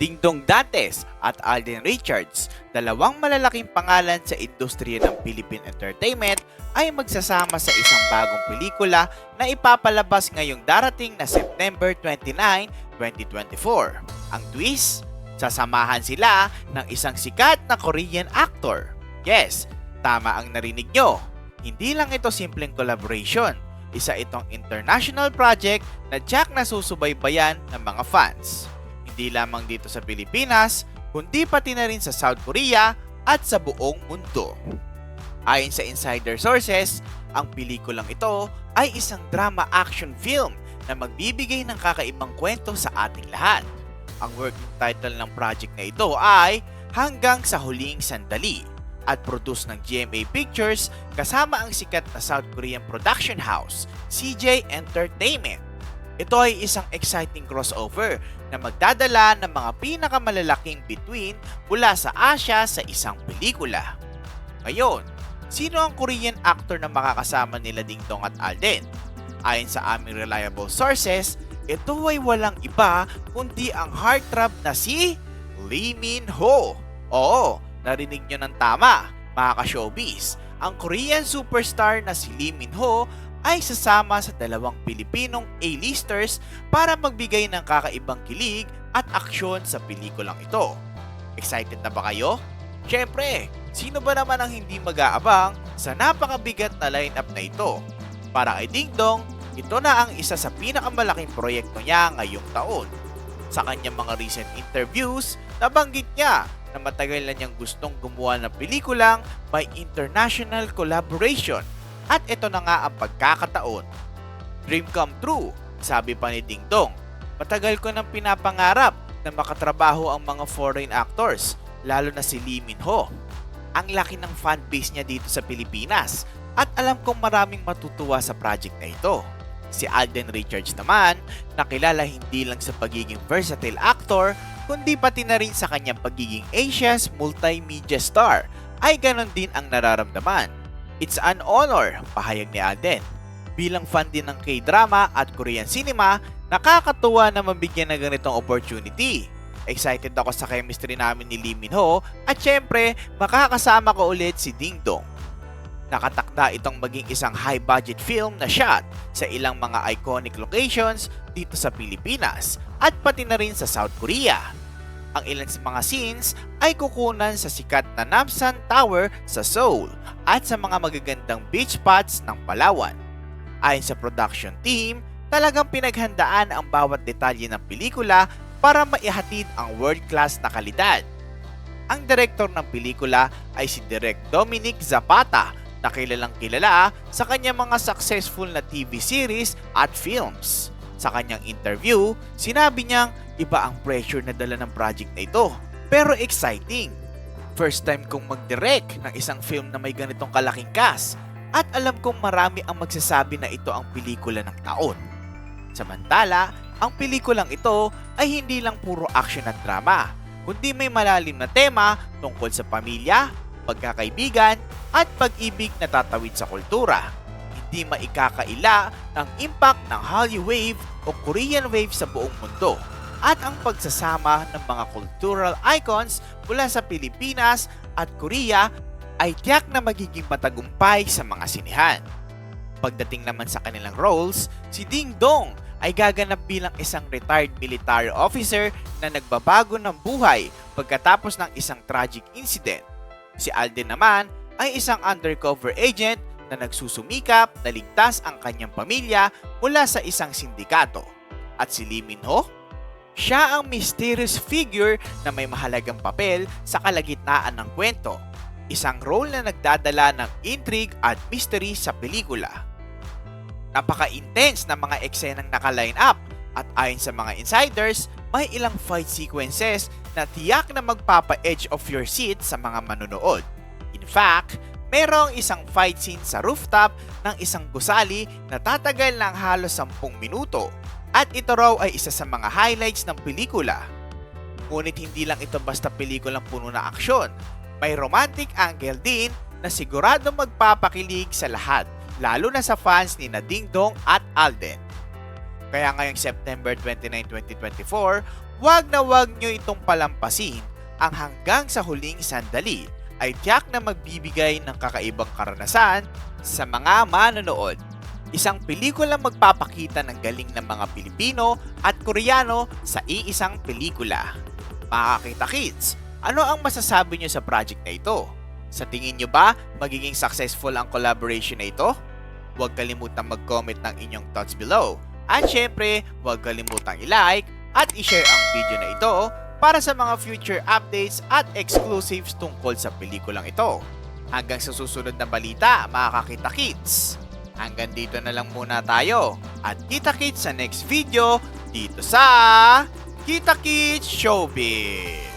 Dingdong Dantes at Alden Richards, dalawang malalaking pangalan sa industriya ng Philippine Entertainment ay magsasama sa isang bagong pelikula na ipapalabas ngayong darating na September 29, 2024. Ang twist, sasamahan sila ng isang sikat na Korean actor. Yes, tama ang narinig nyo. Hindi lang ito simpleng collaboration. Isa itong international project na jack na susubaybayan ng mga fans. Hindi lamang dito sa Pilipinas, kundi pati na rin sa South Korea at sa buong mundo. Ayon sa insider sources, ang pelikulang ito ay isang drama action film na magbibigay ng kakaibang kwento sa ating lahat. Ang working title ng project na ito ay Hanggang sa Huling Sandali at produce ng GMA Pictures kasama ang sikat na South Korean production house, CJ Entertainment. Ito ay isang exciting crossover na magdadala ng mga pinakamalalaking between mula sa Asia sa isang pelikula. Ngayon, sino ang Korean actor na makakasama nila Ding Dong at Alden? Ayon sa aming reliable sources, ito ay walang iba kundi ang heartthrob na si Lee Min Ho. Oo, narinig nyo ng tama, mga ka-showbiz. Ang Korean superstar na si Lee Min Ho ay sasama sa dalawang Pilipinong A-listers para magbigay ng kakaibang kilig at aksyon sa pelikulang ito. Excited na ba kayo? Siyempre, sino ba naman ang hindi mag-aabang sa napakabigat na lineup na ito? Para kay Ding Dong, ito na ang isa sa pinakamalaking proyekto niya ngayong taon. Sa kanyang mga recent interviews, nabanggit niya na matagal na niyang gustong gumawa ng pelikulang may international collaboration at ito na nga ang pagkakataon. Dream come true, sabi pa ni Ding Dong. Matagal ko nang pinapangarap na makatrabaho ang mga foreign actors, lalo na si Lee Min Ho. Ang laki ng fanbase niya dito sa Pilipinas at alam kong maraming matutuwa sa project na ito. Si Alden Richards naman, nakilala hindi lang sa pagiging versatile actor, kundi pati na rin sa kanyang pagiging Asia's multimedia star, ay ganon din ang nararamdaman. It's an honor, pahayag ni Alden. Bilang fan din ng K-drama at Korean cinema, nakakatuwa na mabigyan ng ganitong opportunity. Excited ako sa chemistry namin ni Lee Min Ho at syempre makakasama ko ulit si Ding Dong. Nakatakda itong maging isang high-budget film na shot sa ilang mga iconic locations dito sa Pilipinas at pati na rin sa South Korea. Ang ilan sa mga scenes ay kukunan sa sikat na Namsan Tower sa Seoul at sa mga magagandang beach spots ng Palawan. Ayon sa production team, talagang pinaghandaan ang bawat detalye ng pelikula para maihatid ang world-class na kalidad. Ang direktor ng pelikula ay si Direk Dominic Zapata na kilalang kilala sa kanyang mga successful na TV series at films. Sa kanyang interview, sinabi niyang iba ang pressure na dala ng project na ito. Pero exciting. First time kong mag-direct ng isang film na may ganitong kalaking cast at alam kong marami ang magsasabi na ito ang pelikula ng taon. Samantala, ang pelikulang ito ay hindi lang puro action at drama, kundi may malalim na tema tungkol sa pamilya, pagkakaibigan, at pag-ibig na tatawid sa kultura. Hindi maikakaila ng impact ng Hallyu Wave o Korean Wave sa buong mundo at ang pagsasama ng mga cultural icons mula sa Pilipinas at Korea ay tiyak na magiging matagumpay sa mga sinihan. Pagdating naman sa kanilang roles, si Ding Dong ay gaganap bilang isang retired military officer na nagbabago ng buhay pagkatapos ng isang tragic incident. Si Alden naman ay isang undercover agent na nagsusumikap na ligtas ang kanyang pamilya mula sa isang sindikato. At si Lee Min Ho? Siya ang mysterious figure na may mahalagang papel sa kalagitnaan ng kwento. Isang role na nagdadala ng intrigue at mystery sa pelikula. Napaka-intense na mga eksenang naka-line up at ayon sa mga insiders, may ilang fight sequences na tiyak na magpapa-edge of your seat sa mga manonood. In fact, merong isang fight scene sa rooftop ng isang gusali na tatagal ng halos 10 minuto at ito raw ay isa sa mga highlights ng pelikula. Ngunit hindi lang ito basta pelikulang puno na aksyon. May romantic angle din na sigurado magpapakilig sa lahat, lalo na sa fans ni Nading Dong at Alden. Kaya ngayong September 29, 2024, wag na wag nyo itong palampasin ang hanggang sa huling sandali ay tiyak na magbibigay ng kakaibang karanasan sa mga manonood. Isang pelikula magpapakita ng galing ng mga Pilipino at Koreano sa iisang pelikula. Makakita kids, ano ang masasabi nyo sa project na ito? Sa tingin nyo ba magiging successful ang collaboration na ito? Huwag kalimutang mag-comment ng inyong thoughts below. At syempre, huwag kalimutang i-like at i-share ang video na ito para sa mga future updates at exclusives tungkol sa pelikulang ito. Hanggang sa susunod na balita, mga kakita kids. Hanggang dito na lang muna tayo. At kita kids sa next video dito sa Kita Kids Showbiz.